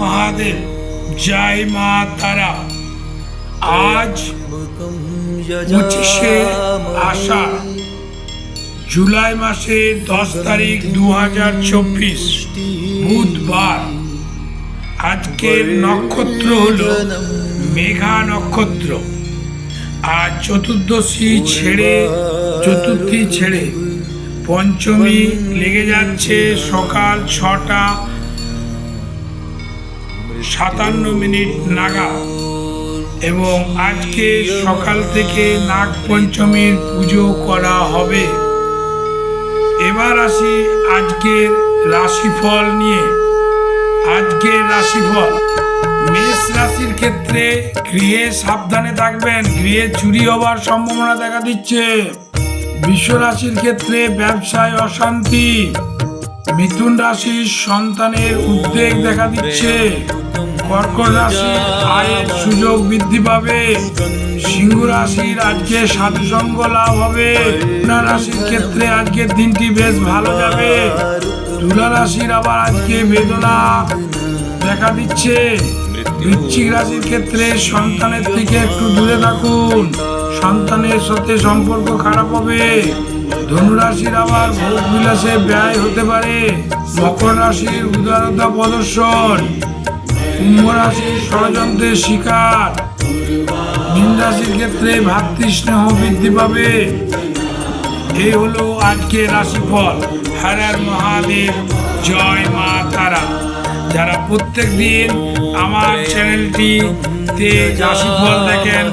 মহাদেব, জয় মা তারা। আজ পঁচিশে আষাঢ়, জুলাই মাসের দশ তারিখ দু হাজার চব্বিশ, বুধবার। আজকের নক্ষত্র হলো মেঘা নক্ষত্র। আর চতুর্দশী ছেড়ে, চতুর্থী ছেড়ে পঞ্চমী লেগে যাচ্ছে সকাল ছটা সাতান্ন মিনিট নাগা এবং আজকে সকাল থেকে নাগ পঞ্চমীর পুজো করা হবে। এবার আসি আজকের রাশিফল নিয়ে। আজকের রাশিফল, মেষ রাশির ক্ষেত্রে গৃহে সাবধানে থাকবেন। গৃহে চুরি হবার সম্ভাবনা দেখা দিচ্ছে। বিশ্ব রাশির ক্ষেত্রে ব্যবসায় অশান্তি। মিথুন রাশির সন্তানের উদ্বেগ দেখা দিচ্ছে। কর্কট রাশির আয়ের সুযোগ বৃদ্ধি পাবে। সিংহ রাশির আজকে সাধুসঙ্গ লাভ হবে। কন্যা রাশির ক্ষেত্রে আজকের দিনটি বেশ ভালো যাবে। তুলা রাশির আবার আজকে বেদনা দেখা দিচ্ছে। বৃশ্চিক রাশির ক্ষেত্রে সন্তানের থেকে একটু দূরে থাকুন। সন্তানের সাথে সম্পর্ক খারাপ হবে। ধনুরাশির আবার ভোগ বিলাসে ব্যয় হতে পারে। মকর রাশির উদারতা প্রদর্শন। কুম্ভ ষড়যন্ত্রের শিকার। রাশির ক্ষেত্রে ভাতৃস্নেহ বৃদ্ধি পাবে। এই হলো আজকে রাশিফল। হারার মহাদেব, জয় মা তারা। যারা প্রত্যেক দিন আমার চ্যানেলটিতে রাশিফল দেখেন